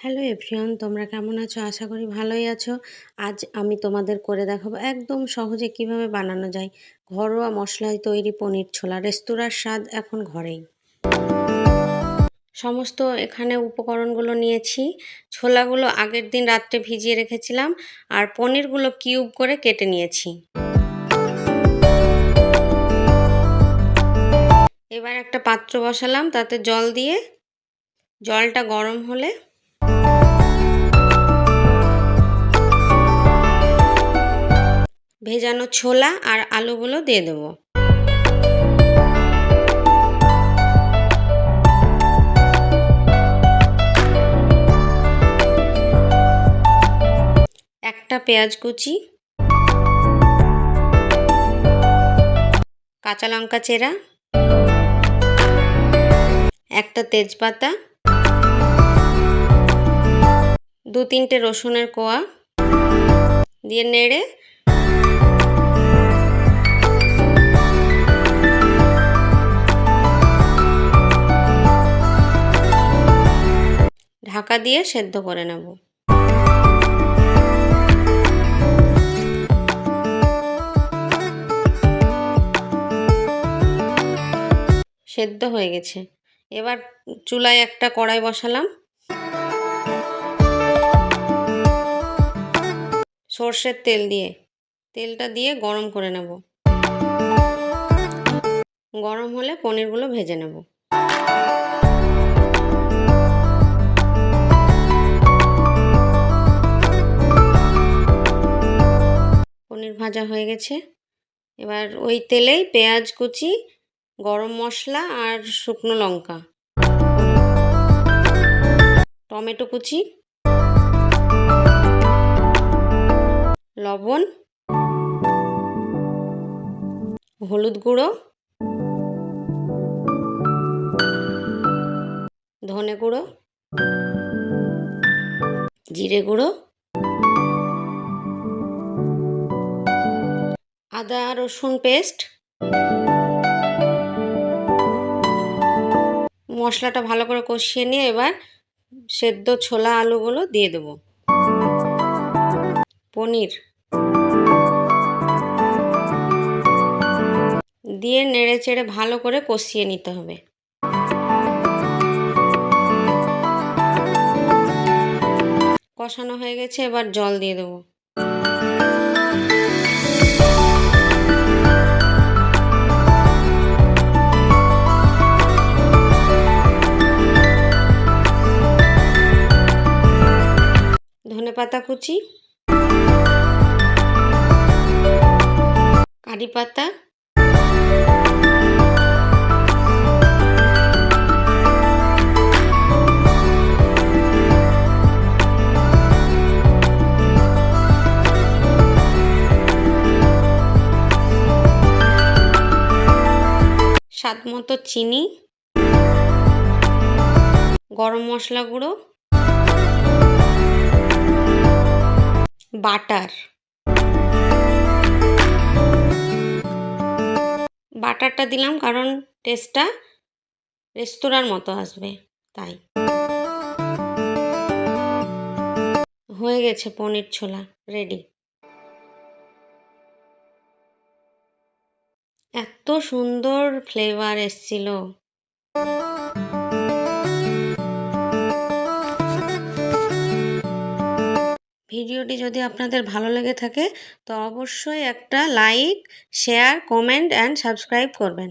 Hello everyone, তোমরা কেমন আছো? আশা করি ভালোই আছো। আজ আমি তোমাদের করে দেখাবো একদম সহজে কীভাবে বানানো যায় ঘরোয়া মশলায় তৈরি পনির ছোলা। রেস্তোরাঁর স্বাদ এখন ঘরেই। সমস্ত এখানে উপকরণগুলো নিয়েছি। ছোলাগুলো আগের দিন রাত্রে ভিজিয়ে রেখেছিলাম আর পনিরগুলো কিউব করে কেটে নিয়েছি। এবার একটা পাত্র বসালাম, তাতে জল দিয়ে। জলটা গরম হলে ভেজানো ছোলা আর আলুগুলো দিয়ে দেব। একটা পেঁয়াজ কুচি কাঁচা লঙ্কা চেরা একটা তেজপাতা দু তিনটে রসুনের কোয়া দিয়ে নেড়ে ঢাকা দিয়ে সেদ্ধ করে নেব। সেদ্ধ হয়ে গেছে। এবার চুলায় একটা কড়াই বসালাম। সর্ষের তেল দিয়ে। তেলটা দিয়ে গরম করে নেব। গরম হলে পনিরগুলো ভেজে নেব। পনির ভাজা হয়ে গেছে। এবার ওই তেলেই পেঁয়াজ কুচি, গরম মশলা আর শুকনো লঙ্কা। টমেটো কুচি লবণ, হলুদ গুঁড়ো, ধনে গুঁড়ো, জিরে গুঁড়ো, আদা, রসুন পেস্ট। মশলাটা ভালো করে কষিয়ে নিয়ে এবার সেদ্ধ ছোলা আলুগুলো দিয়ে দেবো। পনির। দিয়ে নেড়ে চেড়ে ভালো করে কষিয়ে নিতে হবে। কষানো হয়ে গেছে, এবার জল দিয়ে দেবো। ধনে পাতা কুচি কারি পাতা স্বাদ মতো চিনি। গরম মশলা গুঁড়ো। বাটার। বাটারটা দিলাম কারণ টেস্টটা রেস্তোরাঁর মতো আসবে, তাই। হয়ে গেছে পনির ছোলা রেডি এত সুন্দর ফ্লেভার এসছিল। ভিডিওটি যদি আপনাদের ভালো লেগে থাকে, তো অবশ্যই একটা like, share, comment and subscribe করবেন।